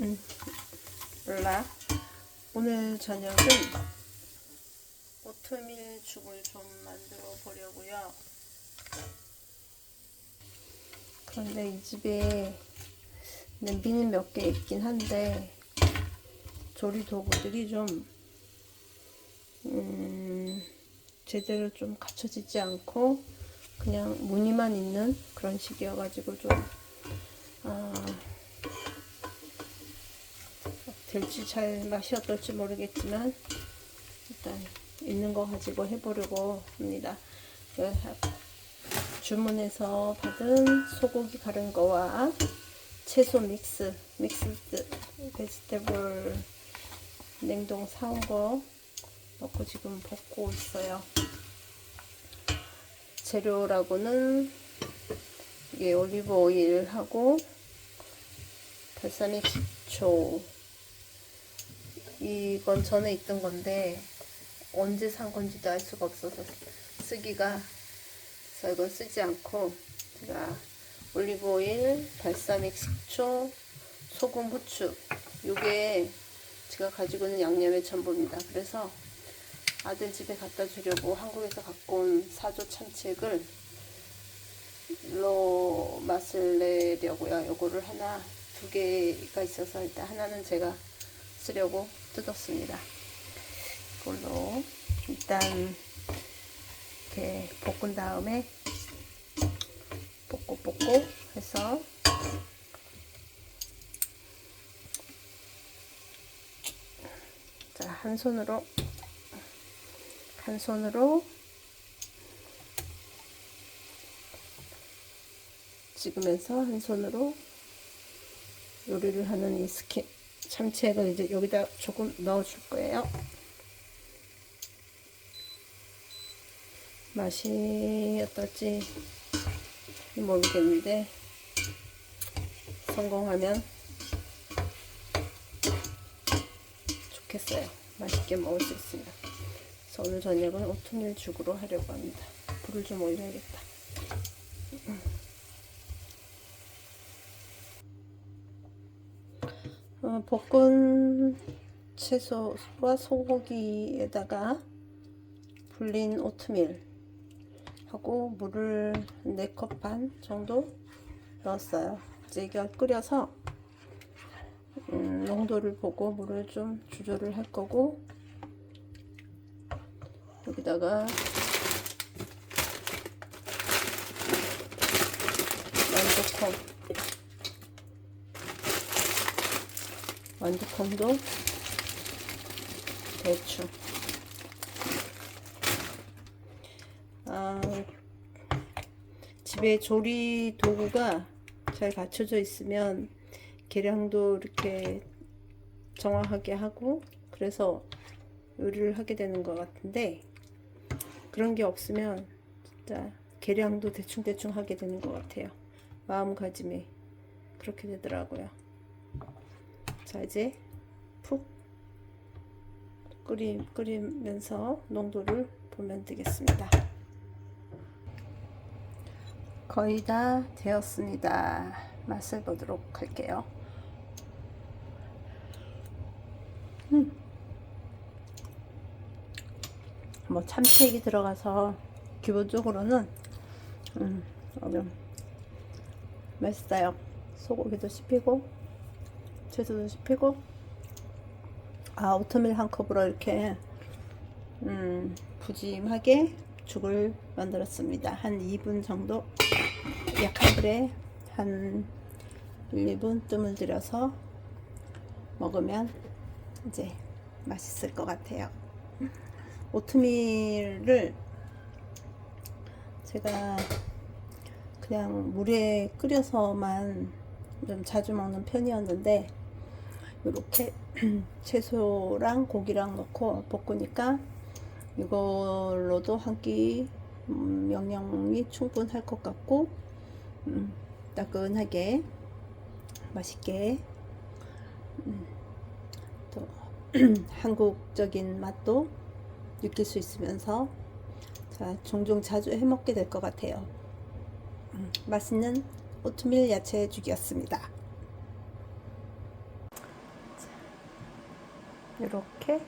음, 몰라. 오늘 저녁은 오트밀 죽을 좀 만들어 보려고요. 그런데 이 집에 냄비는 몇 개 있긴 한데 조리 도구들이 좀 음, 제대로 좀 갖춰지지 않고 그냥 무늬만 있는 그런 식이어가지고 좀 될지 잘 맛이 어떨지 모르겠지만 일단 있는 거 가지고 해보려고 합니다. 그 주문해서 받은 소고기 가른 거와 채소 믹스 믹스드 베지테블 냉동 사온 거 넣고 지금 볶고 있어요. 재료라고는 이게 올리브 오일하고 발사믹 식초 이건 전에 있던 건데 언제 산 건지도 알 수가 없어서 쓰기가 그래서 이건 쓰지 않고 제가 올리브 오일, 발사믹 식초, 소금, 후추 요게 제가 가지고 있는 양념의 전부입니다. 그래서 아들 집에 갖다 주려고 한국에서 갖고 온 사조 참치액을 로 맛을 내려고요. 요거를 하나 두 개가 있어서 일단 하나는 제가 쓰려고 뜯었습니다. 이걸로 일단 이렇게 볶은 다음에 볶고 볶고 해서 자, 한 손으로 한 손으로 찍으면서 한 손으로 요리를 하는 이 스킨 참치액을 이제 여기다 조금 넣어줄 거예요. 맛이 어떨지 모르겠는데 성공하면 좋겠어요. 맛있게 먹을 수 있습니다. 그래서 오늘 저녁은 오트밀 죽으로 하려고 합니다. 불을 좀 올려야겠다. 어, 볶은 채소와 소고기에다가 불린 오트밀 하고 물을 4컵 반 정도 넣었어요. 이제 이걸 끓여서 음, 농도를 보고 물을 좀 조절을 할 거고 여기다가 완두콩 완두콩도 대충 아, 집에 조리 도구가 잘 갖춰져 있으면 계량도 이렇게 정확하게 하고 그래서 요리를 하게 되는 것 같은데 그런 게 없으면 진짜 계량도 대충대충 하게 되는 것 같아요. 마음가짐이 그렇게 되더라고요. 자 이제 푹 끓이, 끓이면서 농도를 보면 되겠습니다. 거의 다 되었습니다. 맛을 보도록 할게요. 음. 뭐 참치액이 들어가서 기본적으로는 음, 좀 맛있어요. 소고기도 씹히고 채소도 씹히고 아 오트밀 한 컵으로 이렇게 음, 부짐하게 죽을 만들었습니다. 한 2분 정도 약한 불에 한 1, 2분 뜸을 들여서 먹으면 이제 맛있을 것 같아요. 오트밀을 제가 그냥 물에 끓여서만 좀 자주 먹는 편이었는데 이렇게 채소랑 고기랑 넣고 볶으니까 이걸로도 한끼 음, 영양이 충분할 것 같고 음, 따끈하게 맛있게 음, 또 한국적인 맛도 느낄 수 있으면서 자, 종종 자주 해 먹게 될 것 같아요. 음, 맛있는 오트밀 야채 죽이었습니다. 이렇게